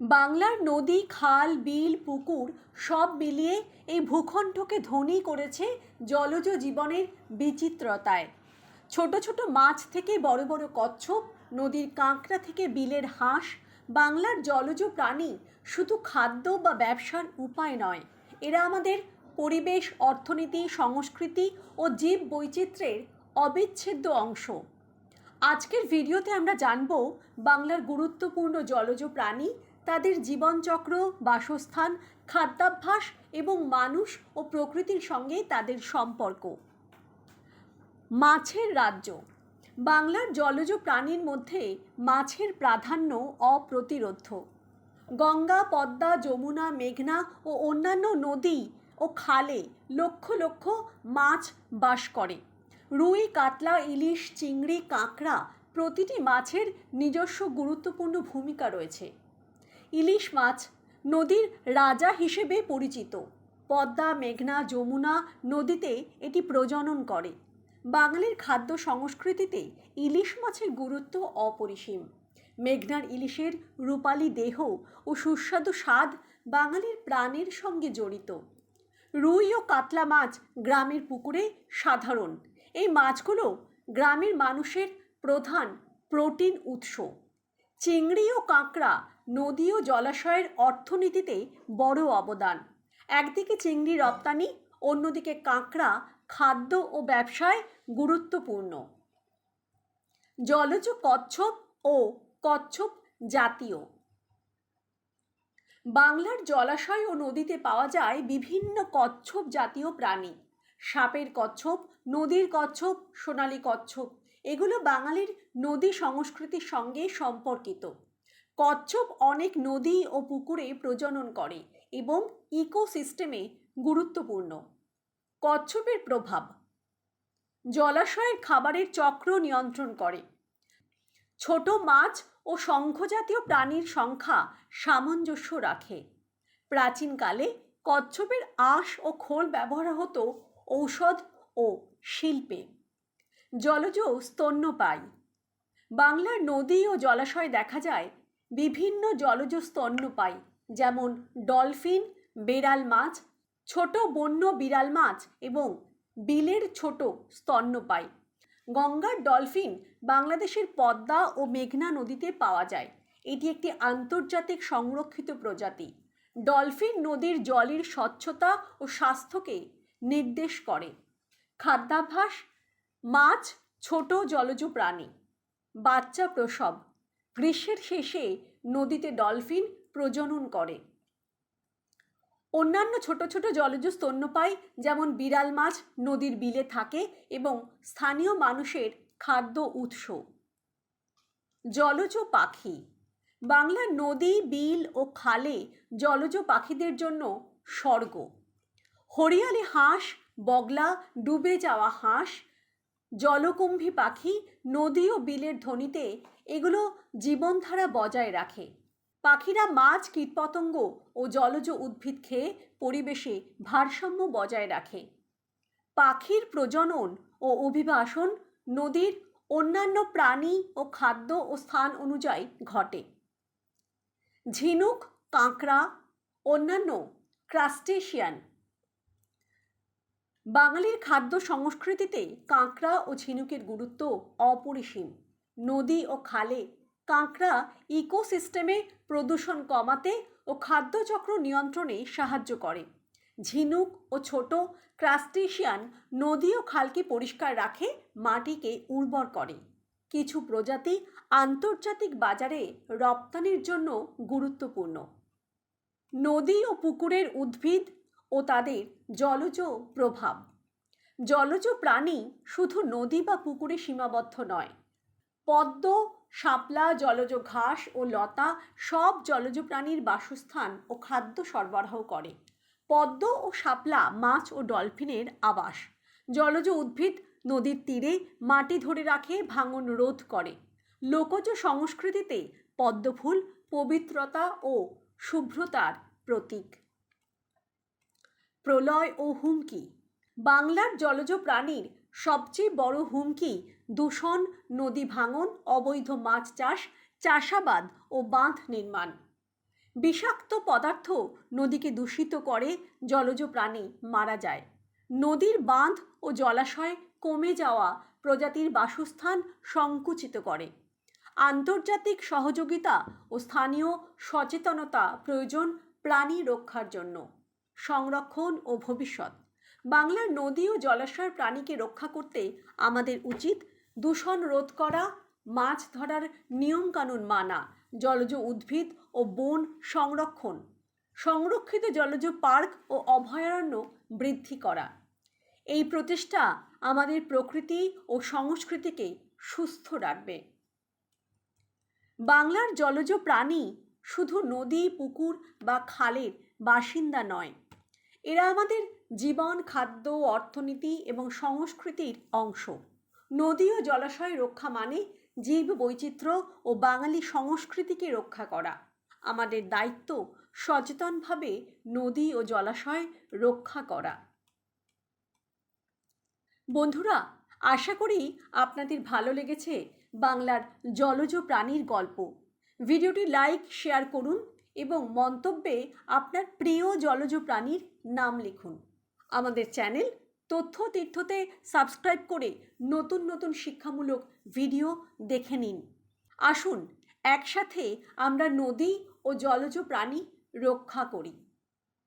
বাংলার নদী, খাল, বিল, পুকুর সব মিলিয়ে এই ভূখণ্ডকে ধনী করেছে জলজ জীবনের বিচিত্রতায়। ছোট ছোট মাছ থেকে বড় বড় কচ্ছপ, নদীর কাঁকড়া থেকে বিলের হাঁস, বাংলার জলজ প্রাণী শুধু খাদ্য বা ব্যবসার উপায় নয়, এরা আমাদের পরিবেশ, অর্থনীতি, সংস্কৃতি ও জীব বৈচিত্র্যের অবিচ্ছেদ্য অংশ। আজকের ভিডিওতে আমরা জানব বাংলার গুরুত্বপূর্ণ জলজ প্রাণী তাদের জীবনচক্র, বাসস্থান, খাদ্যাভ্যাস এবং মানুষ ও প্রকৃতির সঙ্গে তাদের সম্পর্ক। মাছের রাজ্য। বাংলার জলজ প্রাণীর মধ্যে মাছের প্রাধান্য অপ্রতিরোধ্য। গঙ্গা, পদ্মা, যমুনা, মেঘনা ও অন্যান্য নদী ও খালে লক্ষ লক্ষ মাছ বাস করে। রুই, কাতলা, ইলিশ, চিংড়ি, কাঁকড়া প্রতিটি মাছের নিজস্ব গুরুত্বপূর্ণ ভূমিকা রয়েছে। ইলিশ মাছ নদীর রাজা হিসেবে পরিচিত। পদ্মা, মেঘনা, যমুনা নদীতে এটি প্রজনন করে। বাঙালির খাদ্য সংস্কৃতিতে ইলিশ মাছের গুরুত্ব অপরিসীম। মেঘনার ইলিশের রূপালী দেহ ও সুস্বাদু স্বাদ বাঙালির প্রাণের সঙ্গে জড়িত। রুই ও কাতলা মাছ গ্রামের পুকুরে সাধারণ। এই মাছগুলো গ্রামের মানুষের প্রধান প্রোটিন উৎস। চিংড়ি ও কাঁকড়া নদী ও জলাশয়ের অর্থনীতিতে বড় অবদান। একদিকে চিংড়ি রপ্তানি, অন্যদিকে কাঁকড়া, খাদ্য ও ব্যবসায় গুরুত্বপূর্ণ। জলজ কচ্ছপ ও কচ্ছপ জাতীয়। বাংলার জলাশয় ও নদীতে পাওয়া যায় বিভিন্ন কচ্ছপ জাতীয় প্রাণী। সাপের কচ্ছপ, নদীর কচ্ছপ, সোনালী কচ্ছপ এগুলো বাঙালির নদী সংস্কৃতির সঙ্গে সম্পর্কিত। কচ্ছপ অনেক নদী ও পুকুরে প্রজনন করে এবং ইকোসিস্টেমে গুরুত্বপূর্ণ। কচ্ছপের প্রভাব। জলাশয়ের খাবারের চক্র নিয়ন্ত্রণ করে। ছোট মাছ ও শঙ্খজাতীয় প্রাণীর সংখ্যা সামঞ্জস্য রাখে। প্রাচীনকালে কচ্ছপের আঁশ ও খোল ব্যবহার হতো ঔষধ ও শিল্পে। জলজ স্তন্য স্তন্যপায়ী বাংলার নদী ও জলাশয়ে দেখা যায় বিভিন্ন জলজ স্তন্য স্তন্যপায়ী যেমন ডলফিন, বেড়াল মাছ, ছোট বন্য বিড়াল মাছ এবং বিলের ছোট স্তন্য স্তন্যপায়ী গঙ্গার ডলফিন বাংলাদেশের পদ্মা ও মেঘনা নদীতে পাওয়া যায়। এটি একটি আন্তর্জাতিক সংরক্ষিত প্রজাতি। ডলফিন নদীর জলের স্বচ্ছতা ও স্বাস্থ্যকে নির্দেশ করে। খাদ্যাভ্যাস মাছ, ছোট জলজ প্রাণী। বাচ্চা প্রসব। গ্রীষ্মের শেষে নদীতে ডলফিন প্রজনন করে। অন্যান্য ছোট ছোট জলজ স্তন্যপায়ী যেমন বিড়াল মাছ নদীর বিলে থাকে এবং স্থানীয় মানুষের খাদ্য উৎস। জলজ পাখি। বাংলার নদী, বিল ও খালে জলজ পাখিদের জন্য স্বর্গ। হরিয়ালি হাঁস, বগলা, ডুবে যাওয়া হাঁস জলকুম্ভী পাখি নদী ও বিলের ধ্বনিতে এগুলো জীবনধারা বজায় রাখে। পাখিরা মাছ, কীটপতঙ্গ ও জলজ উদ্ভিদ খেয়ে পরিবেশে ভারসাম্য বজায় রাখে। পাখির প্রজনন ও অভিবাসন নদীর অন্যান্য প্রাণী ও খাদ্য ও স্থান অনুযায়ী ঘটে। ঝিনুক, কাঁকড়া, অন্যান্য ক্রাস্টেশিয়ান বাঙালির খাদ্য সংস্কৃতিতে কাঁকড়া ও ঝিনুকের গুরুত্ব অপরিসীম। নদী ও খালে কাঁকড়া ইকোসিস্টেমে প্রদূষণ কমাতে ও খাদ্যচক্র নিয়ন্ত্রণে সাহায্য করে। ঝিনুক ও ছোট ক্রাস্টেশিয়ান নদী ও খালকে পরিষ্কার রাখে, মাটিকে উর্বর করে। কিছু প্রজাতি আন্তর্জাতিক বাজারে রপ্তানির জন্য গুরুত্বপূর্ণ। নদী ও পুকুরের উদ্ভিদ ও তাদের জলজ প্রভাব। জলজ প্রাণী শুধু নদী বা পুকুরে সীমাবদ্ধ নয়। পদ্ম, শাপলা, জলজ ঘাস ও লতা সব জলজ প্রাণীর বাসস্থান ও খাদ্য সরবরাহ করে। পদ্ম ও শাপলা মাছ ও ডলফিনের আবাস। জলজ উদ্ভিদ নদীর তীরে মাটি ধরে রাখে, ভাঙন রোধ করে। লোকজ সংস্কৃতিতে পদ্মফুল পবিত্রতা ও শুভ্রতার প্রতীক। প্রলয় ও হুমকি। বাংলার জলজ প্রাণীর সবচেয়ে বড় হুমকি দূষণ, নদী ভাঙন, অবৈধ মাছ চাষ, চাষাবাদ ও বাঁধ নির্মাণ। বিষাক্ত পদার্থ নদীকে দূষিত করে জলজ প্রাণী মারা যায়। নদীর বাঁধ ও জলাশয় কমে যাওয়া প্রজাতির বাসস্থান সংকুচিত করে। আন্তর্জাতিক সহযোগিতা ও স্থানীয় সচেতনতা প্রয়োজন প্রাণী রক্ষার জন্য। সংরক্ষণ ও ভবিষ্যৎ। বাংলার নদী ও জলাশয়ের প্রাণীকে রক্ষা করতে আমাদের উচিত দূষণ রোধ করা, মাছ ধরার নিয়মকানুন মানা, জলজ উদ্ভিদ ও বন সংরক্ষণ, সংরক্ষিত জলজ পার্ক ও অভয়ারণ্য বৃদ্ধি করা। এই প্রচেষ্টা আমাদের প্রকৃতি ও সংস্কৃতিকে সুস্থ রাখবে। বাংলার জলজ প্রাণী শুধু নদী, পুকুর বা খালের বাসিন্দা নয় এরা আমাদের জীবন, খাদ্য, অর্থনীতি এবং সংস্কৃতির অংশ। নদী ও জলাশয় রক্ষা মানে জীব বৈচিত্র্য ও বাঙালি সংস্কৃতিকে রক্ষা করা। আমাদের দায়িত্ব সচেতনভাবে নদী ও জলাশয় রক্ষা করা। বন্ধুরা, আশা করি আপনাদের ভালো লেগেছে বাংলার জলজ প্রাণীর গল্প। ভিডিওটি লাইক, শেয়ার করুন এবং মন্তব্যে আপনার প্রিয় জলজ প্রাণীর নাম লিখুন। আমাদের চ্যানেল তথ্য তীর্থতে সাবস্ক্রাইব করে নতুন নতুন শিক্ষামূলক ভিডিও দেখে নিন। আসুন, একসাথে আমরা নদী ও জলজ প্রাণী রক্ষা করি।